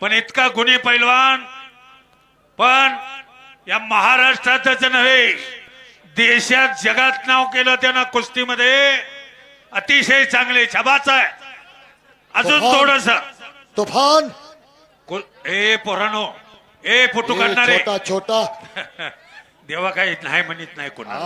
पण इतका गुन्हे पैलवान. पण या महाराष्ट्रातच नव्हे देशात जगात नाव केलं त्यानं कुस्तीमध्ये. अतिशय चांगले छबाच आहे. अजून. थोडस. तुफान. ए पोरानो ए फोटो काढणारे. छोटा छोटा. देवा काही नाही म्हणत नाही कोणा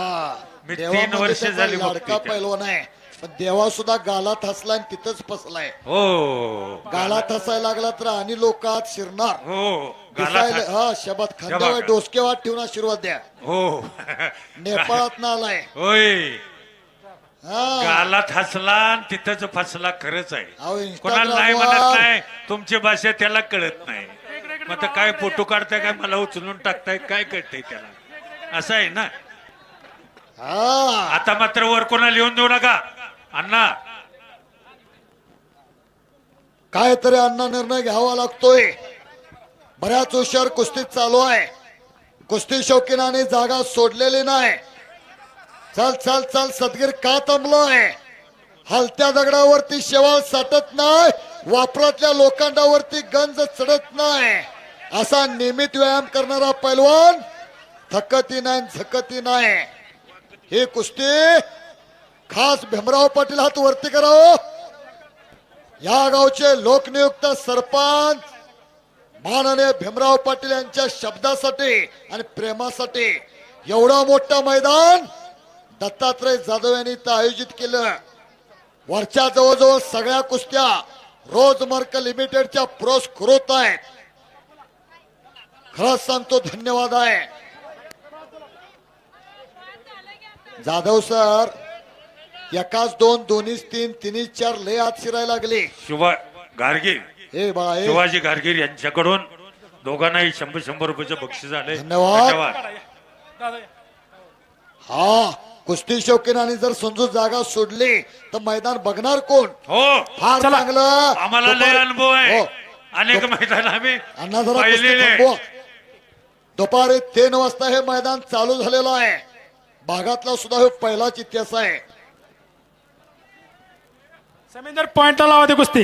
मी तीन वर्ष झाली. पैलवान आहे. पण देवा सुद्धा गालात हसलाय आणि तिथंच फसलाय. हो. गालात हसायला लागला तर आणि लोक आत शिरणार. हो. दिसायला गाला हा शबात खांद्यावर शबात. डोसकेवाट ठेवून आशीर्वाद द्या. हो. नेपाळात ना आलाय होय. हा. गालात हसला आणि तिथंच फसला खरंच आहे. अहो, कोणाला नाही म्हणत नाही तुमची भाषा त्याला कळत नाही. मग आता काय फोटो काढताय काय मला उचलून टाकताय काय कळतंय त्याला? असं आहे ना? हा. आता मात्र वर कोणा लिहून देऊ नका. अण्णा. काय तरी अण्णा निर्णय घ्यावा लागतोय. बऱ्याच हुशार कुस्तीत चालू आहे. कुस्ती शौकीनाने जागा सोडलेली नाही. चल चल चल सदगीर का थांबलोय? हलत्या दगडावरती शेवाळ साठत नाही. वापरातल्या लोखंडावरती गंज चढत नाही. असा नियमित व्यायाम करणारा पैलवान थकती नाही झकती नाही. ही कुस्ती खास भीमराव पाटील हात वरती करावं हो. या गावचे लोकनियुक्त सरपंच माननीय भीमराव पाटील यांच्या शब्दासाठी आणि प्रेमासाठी एवढं मोठं मैदान दत्तात्रय जाधव यांनी इथं आयोजित केलं. वरच्या जवळजवळ सगळ्या कुस्त्या रोज मार्क लिमिटेडच्या पुरस्कृत आहेत खरंच सांगतो धन्यवाद आहे. जाधव सर एकाच दोन दोन्हीच तीन तिन्ही चार लय आत शिरायला लागले. शिवा गार्गीर. हे बाळा हे. शिवाजी गार्गीर यांच्याकडून दोघांनाही शंभर शंभर रुपयाचं बक्षीस झाले धन्यवाद. हा कुस्ती शौकीनाने जर समजून जागा सोडली तर मैदान बघणार कोण? हो. फार चला. चांगलं. आम्हाला लय दुपारी- अनुभव आहे. हो. अनेक मैदान आम्ही अण्णा जरा कुस्ती पाहिलेले थांबवा. दुपारी तीन वाजता हे मैदान चालू झालेलं आहे. भागातला सुद्धा हे पहिलाच इतिहास आहे. समिंदर पॉइंटला लावा ते कुस्ती.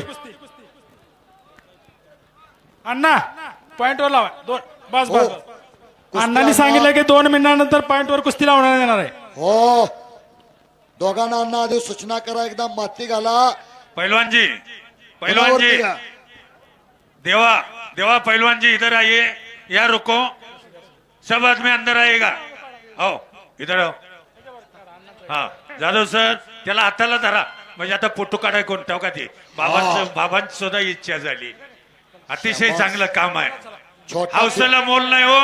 अण्णा पॉइंटवर लावा. दोन बस हो. बस. कुस्ती अण्णांनी अण्णा. सांगितलं की दोन मिनिटानंतर पॉइंटवर कुस्ती लावणार येणार आहे. हो. दोघांना अण्णा आधी सूचना करा एकदा माती घाला. पहलवान जी पहलवान कोणावरती जी घ्या. देवा देवा पहलवान जी इधर आइए. या रुको. सब आदमी अंदर आएगा आओ इधर आओ. हा जाधव सर त्याला हाताला धरा. म्हणजे आता फोटो काढाय कोण? ठेव का ते? बाबांचं बाबांची सुद्धा इच्छा झाली. अतिशय चांगलं काम आहे. हौसाला मोल नाही हो.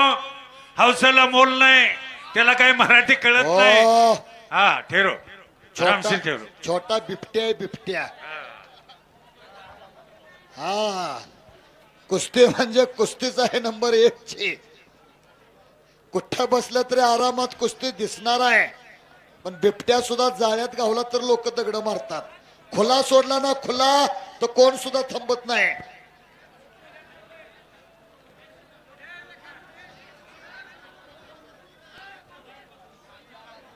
हौसाला मोल नाही. त्याला काही मराठी कळत नाही. हो ठेरो. छोटा आरामशीर ठेरो. छोटा बिबट्या बिबट्या. हा. कुस्ती म्हणजे कुस्तीच आहे नंबर एक ची. कुठं बसलं तरी आरामात कुस्ती दिसणार आहे. पण बिबट्या सुद्धा जाळ्यात गावला तर लोक दगड मारतात. खुला सोडला ना खुला तर कोण सुद्धा थांबत नाही.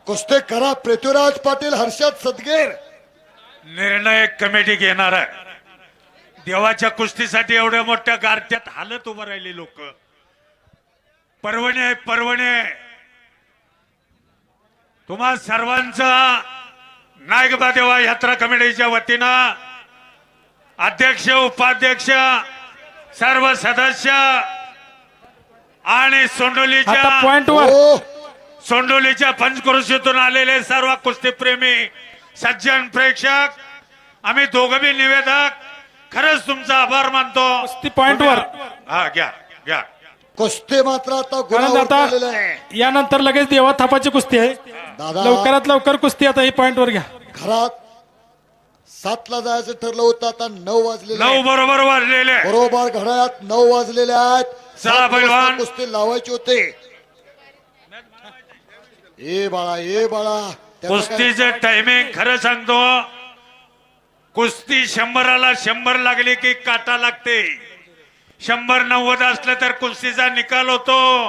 कुस्ते करा पृथ्वीराज पाटील हर्षद सदगीर. निर्णय कमिटी घेणार आहे. देवाच्या कुस्तीसाठी एवढ्या मोठ्या गारत्यात हालत उभं राहिली लोक. परवणे परवणे. तुम्हा सर्वांचा नायकबा देवा यात्रा कमिटीच्या वतीनं अध्यक्ष उपाध्यक्ष सर्व सदस्य आणि आता सोंडोलीच्या पॉइंटवर हो. सोंडोलीच्या पंचक्रोशीतून आलेले सर्व कुस्तीप्रेमी सज्जन प्रेक्षक आम्ही दोघं बी निवेदक खरंच तुमचा आभार मानतो. कुस्ती पॉइंटवर. हा घ्या घ्या. कुस्ती मात्र आता यानंतर लगेच देवा थापाची कुस्ती आहे. दादा. लवकरात लवकर कुस्ती आता ही पॉइंटवर घ्या. घरात सातला जायचं ठरलं होतं आता नऊ वाजलेले नऊ आहेत. बरोबर वाजलेले बरोबर घड्याळात नऊ वाजलेले आहेत. चला, सात वाजता पैलवान. कुस्ती लावायची होते. ए बाळा ए बाळा. त्याचं काय- कुस्तीचं टायमिंग खरं सांगतो. कुस्ती शंभराला शंभर लागली की काटा लागते. शंभर नव्वद असलं तर कुस्तीचा निकाल होतो.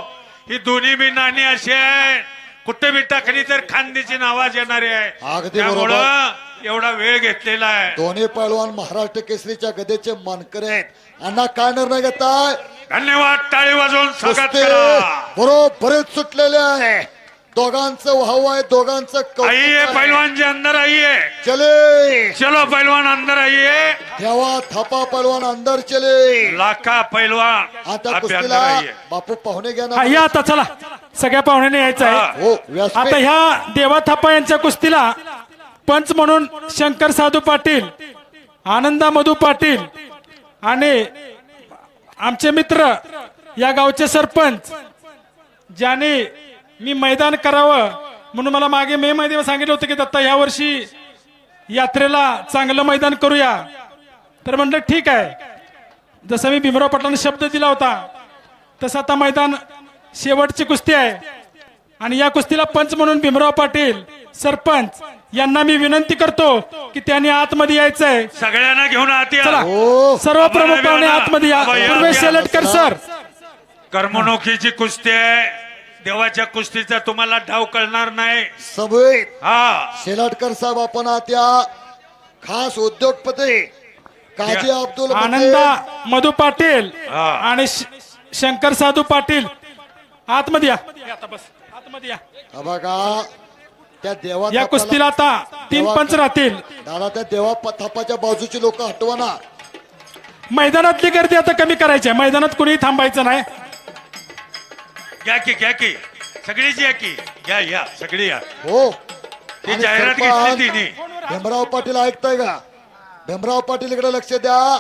ही दोन्ही बी नाणी अशी आहे कुठे बी टाकली तर खांदीची नावाज येणारी आहे. अगदी त्यामुळं एवढा वेळ घेतलेला आहे. दोन्ही पैलवान महाराष्ट्र केसरीच्या गदेचे मानकरी आहेत. अण्णा काय निर्णय घेताय धन्यवाद टाळी वाजवून स्वागत कुस्ती करा. बरोबरीत सुटलेले आहे. दोघांचं वाहू आहे दोघांचं कौतुक आइए आहे. पहलवान जी अंदर आइए चले. चलो पहलवान अंदर आइए देवा थापा पैलवान अंदर चले. लाखा पहलवान आता आप भी अंदर कुस्तीला आइए बापू पाहुणे घ्या ना. या आता चला. सगळ्या पाहुण्याने यायचं आहे. हा. आता व्यासपीठ ह्या देवा थापा यांच्या कुस्तीला पंच म्हणून शंकर साधू पाटील आनंदा मधू पाटील आणि आमचे मित्र या गावचे सरपंच ज्याने मी मैदान करावं म्हणून मला मागे मे मध्ये सांगितलं होतं की दत्ता या वर्षी यात्रेला चांगलं मैदान करूया. तर म्हणलं ठीक आहे. जसं मी भीमराव पाटलांना शब्द दिला होता तसं आता मैदान शेवटची कुस्ती आहे. आणि या कुस्तीला पंच म्हणून भीमराव पाटील सरपंच यांना मी विनंती करतो की त्यांनी आतमध्ये यायचंय. सगळ्यांना घेऊन आत या. चला. हो. सर्व प्रमुख पाहुणे आतमध्ये या. पूर्वेश या. शेलटकर सर. कर्मणुकीची कुस्ती आहे. देवाच्या कुस्तीचा तुम्हाला डाव कळणार नाही. सभेत हा. शेलाटकर साहेब आपण आत या. खास उद्योगपती काजी. अब्दुल आनंदा मधू पाटील हा. आणि श- शंकर साधू पाटील आतमध्ये या. आता बस. आतमध्ये या. हा बघा त्या देवा या कुस्तीला आता तीन पंच राहतील. दादा त्या देवा प- थापाच्या बाजूची लोक हटवा ना. मैदानातली गर्दी आता कमी करायची आहे. मैदानात कुणीही थांबायचं नाही. घ्या की घ्या की. सगळीच या की. घ्या या. सगळी या. हो. ती आणि जाहिरात सरपंच घेतली तिने. भीमराव पाटील ऐकताय का? भीमराव पाटील इकडे लक्ष द्या.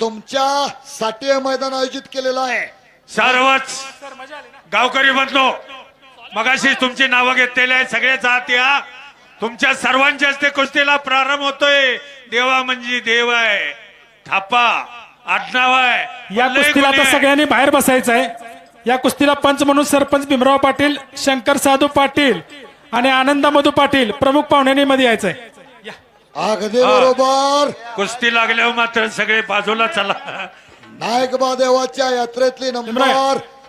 तुमच्या साठी हे मैदान आयोजित केलेलं आहे. सर्वच गावकरी बंधू मगाशी तुमची नावं घेतलेली आहे सगळेच आत या. तुमच्या सर्वांच्या हस्ते कुस्तीला प्रारंभ होतोय. देवा म्हणजे देव आहे. थापा आडनाव आहे. या लय कुस्तीला आता. सगळ्यांनी बाहेर बसायचं आहे या कुस्तीला पंच म्हणून सरपंच भीमराव पाटील शंकर साधू पाटील आणि आनंदा मधू पाटील प्रमुख पाहुण्यांनी मध्ये यायचंय. अगदी बरोबर. कुस्ती लागल्यावर मात्र सगळे बाजूला चला. नायक बा देवाच्या यात्रेतली नंबर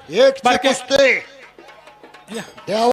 एक. कुस्ती. देवा